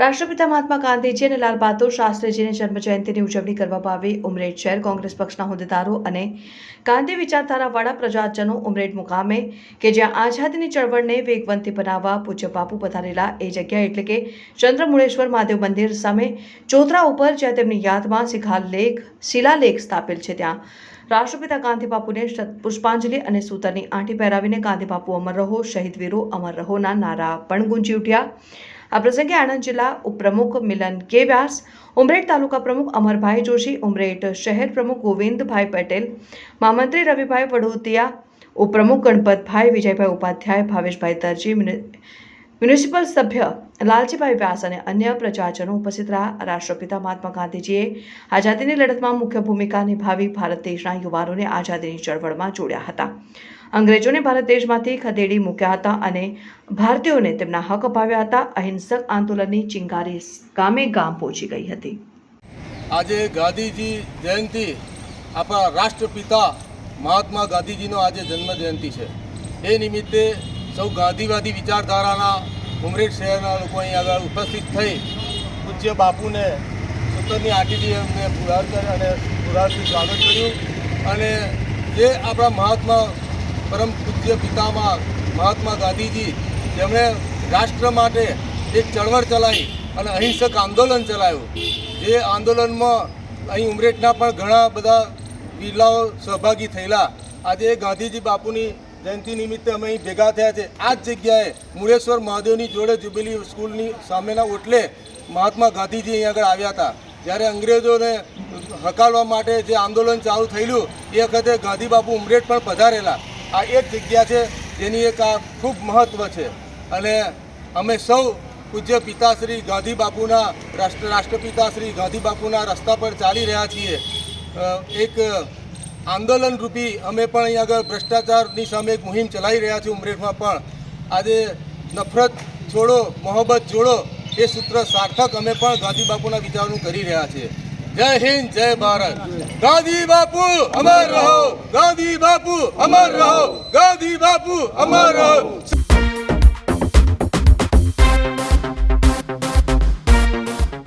રાષ્ટ્રપિતા મહાત્મા ગાંધીજી અને લાલ બહાદુર શાસ્ત્રીજીની જન્મજયંતિની ઉજવણી કરવામાં આવી. ઉમરેડ શહેર કોંગ્રેસ પક્ષના હોદ્દેદારો અને ગાંધી વિચારધારાવાળા પ્રજાજનો ઉમરેઠ મુકામે કે જ્યાં આઝાદીની ચળવળને વેગવંતી બનાવવા પૂજ્ય બાપુ પધારેલા એ જગ્યા એટલે કે ચંદ્રમુળેશ્વર મહાદેવ મંદિર સામે ચોતરા ઉપર જ્યાં તેમની યાદમાં શિખાલેખ, શિલાલેખ સ્થાપેલ છે. ત્યાં રાષ્ટ્રપિતા ગાંધી બાપુને પુષ્પાંજલિ અને સૂતરની આંટી પહેરાવીને ગાંધી બાપુ અમર રહો, શહીદ વીરો અમર રહોના નારા પણ ગુંજી ઉઠ્યા. આ પ્રસંગે આણંદ જિલ્લા ઉપપ્રમુખ મિલન કે વ્યાસ, ઉમરેઠ તાલુકા પ્રમુખ અમરભાઈ જોશી, ઉમરેઠ શહેર પ્રમુખ ગોવિંદભાઈ પટેલ, મહામંત્રી રવિભાઈ વડોતિયા ઉપપ્રમુખ ગણપતભાઈ, વિજયભાઈ ઉપાધ્યાય, ભાવેશભાઈ દરજી મ્યુનિસિપલ સભ્ય લાલજીભાઈ વ્યાસ અને અન્ય પ્રજાજનો ઉપસ્થિત રહ્યા. રાષ્ટ્રપિતા મહાત્મા ગાંધીજીએ આઝાદીની લડતમાં મુખ્ય ભૂમિકા નિભાવી ભારત દેશના યુવાનોને આઝાદીની ચળવળમાં જોડ્યા હતા. અંગ્રેજોને ભારત દેશમાંથી ખદેડી મૂક્યા હતા અને ભારતીયોને તેમના હક અપાવ્યા હતા. અહિંસક આંદોલનની ચિંગારી ગામે ગામ પહોંચી ગઈ હતી. આજે ગાંધીજી જયંતિ આપણા રાષ્ટ્રપિતા મહાત્મા ગાંધીજીનો આજે જન્મ જયંતિ છે. એ નિમિત્તે સૌ ગાંધીવાદી વિચારધારાના ઉમરેઠ શહેરના લોકો અહીં આગળ ઉપસ્થિત થઈ પૂજ્ય બાપુને સૂતરની આટીથી એમને પુરાર કરી અને પુરારથી સ્વાગત કર્યું. અને જે આપણા મહાત્મા પરમ પૂજ્ય પિતામાં મહાત્મા ગાંધીજી, જેમણે રાષ્ટ્ર માટે એક ચળવળ ચલાવી અને અહિંસક આંદોલન ચલાવ્યું. જે આંદોલનમાં અહીં ઉમરેઠના પણ ઘણા બધા વીરલાઓ સહભાગી થયેલા. આજે ગાંધીજી બાપુની જયંતિ નિમિત્તે અમે અહીં ભેગા થયા છે. આ જ જગ્યાએ મુળેશ્વર મહાદેવની જોડે જુબેલી સ્કૂલની સામેના ઓટલે મહાત્મા ગાંધીજી અહીં આગળ આવ્યા હતા. જ્યારે અંગ્રેજોને હકાલવા માટે જે આંદોલન ચાલુ થયેલું, એ વખતે ગાંધી બાપુ ઉમરેઠ પણ પધારેલા. આ એક જગ્યા છે જેની એક આ ખૂબ મહત્ત્વ છે. અને અમે સૌ પૂજ્ય પિતાશ્રી ગાંધી બાપુના રાષ્ટ્ર, રાષ્ટ્રપિતા શ્રી ગાંધી રસ્તા પર ચાલી રહ્યા છીએ. એક આંદોલન રૂપી અમે પણ અહીં આગળ ભ્રષ્ટાચારની સામે એક મુહિમ ચલાવી રહ્યા છીએ ઉમરેઠમાં પણ. આજે નફરત છોડો, મોહબ્બત જોડો, એ સૂત્ર સાર્થક અમે પણ ગાંધી બાપુના વિચારનું કરી રહ્યા છીએ. જય હિન્દ, જય ભારત. ગાંધી બાપુ, અમર રહો. ગાંધી બાપુ, અમર રહો. ગાંધી બાપુ, અમર રહો.